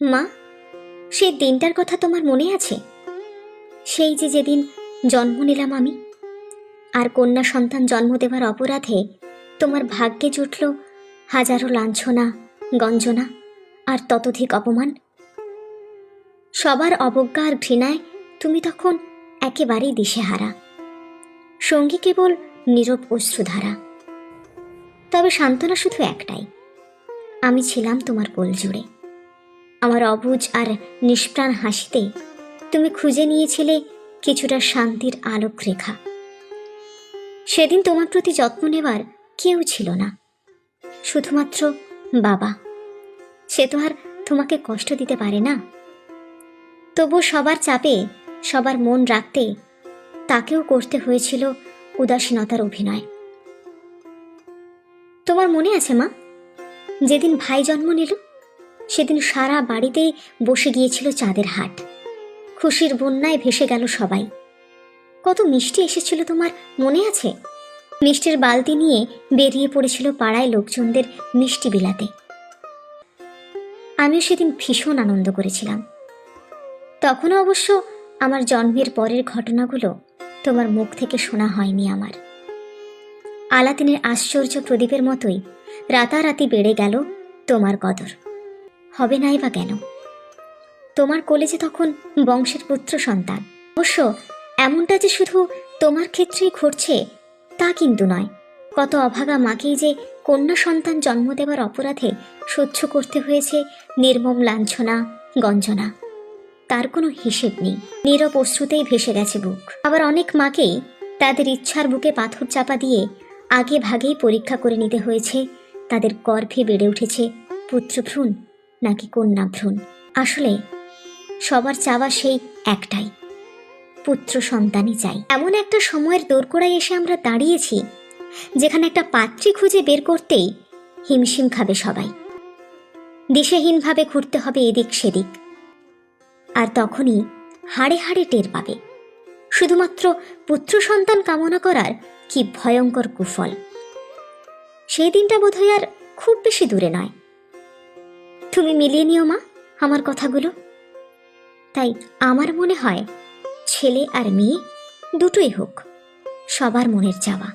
মা সেই দিনটার কথা তোমার মনে আছে? সেই যে যেদিন জন্ম নিলাম আমি, আর কন্যা সন্তান জন্ম দেবার অপরাধে তোমার ভাগ্যে জুটল হাজারো লাঞ্ছনা, গঞ্জনা, আর ততোধিক অপমান। সবার অবজ্ঞা আর ঘৃণায় তুমি তখন একেবারেই দিশেহারা। সঙ্গী কেবল নীরব অশ্রুধারা। তবে সান্ত্বনা শুধু একটাই, আমি ছিলাম তোমার কোল জুড়ে আমার অবুজ আর নিষ্প্রাণ হাসিতে তুমি খুঁজে নিয়েছিলে কিছুটা শান্তির আলোক রেখা। সেদিন তোমার প্রতি যত্ন নেবার কেউ ছিল না, শুধুমাত্র বাবা। সে তো আর তোমাকে কষ্ট দিতে পারে না। তবু সবার চাপে, সবার মন রাখতে তাকেও করতে হয়েছিল উদাসীনতার অভিনয়। তোমার মনে আছে মা? যেদিন ভাই জন্ম নিল সেদিন সারা বাড়িতেই বসে গিয়েছিল চাঁদের হাট। খুশির বন্যায় ভেসে গেল সবাই। কত মিষ্টি এসেছিল তোমার, মনে আছে? মিষ্টির বালতি নিয়ে বেরিয়ে পড়েছিল পাড়ায় লোকজনদের মিষ্টি বিলাতে। আমিও সেদিন ভীষণ আনন্দ করেছিলাম। তখনও অবশ্য আমার জন্মের পরের ঘটনাগুলো তোমার মুখ থেকে শোনা হয়নি আমার। আলাদিনের আশ্চর্য প্রদীপের মতোই রাতারাতি বেড়ে গেল তোমার কদর। হবে নাই বা কেন? তোমার কলেজে তখন বংশের পুত্র সন্তান। অবশ্য এমনটা যে শুধু তোমার ক্ষেত্রেই ঘটছে, তা কিন্তু নয়। কত অভাগা মাকেই যে কন্যা সন্তান জন্ম দেওয়ার অপরাধে সহ্য করতে হয়েছে নির্মম লাঞ্ছনা, গঞ্জনা। তার কোনো হিসেব নেই। নীরব অশ্রুতেই ভেসে গেছে বুক। আবার অনেক মাকেই তাদের ইচ্ছার বুকে পাথর চাপা দিয়ে আগে ভাগেই পরীক্ষা করে নিতে হয়েছে। তাদের গর্ভে বেড়ে উঠেছে পুত্রভ্রূণ। নাকি কন্যা ভ্রূণ আসলে সবার চাওয়া সেই একটাই, পুত্র সন্তানই চাই। এমন একটা সময়ের দোরগোড়ায় এসে আমরা দাঁড়িয়েছি, যেখানে একটা পাত্রী খুঁজে বের করতেই হিমশিম খাবে সবাই। দিশেহীনভাবে ঘুরতে হবে এদিক সেদিক। আর তখনই হাড়ে হাড়ে টের পাবে। শুধুমাত্র পুত্র সন্তান কামনা করার কি ভয়ঙ্কর কুফল। সেই দিনটা বোধহয় আর খুব বেশি দূরে নয়। তুমি মিলিয়ে নিও মা আমার কথাগুলো। তাই আমার মনে হয় ছেলে আর মেয়ে দুটোই হোক, সবার মনের চাওয়া।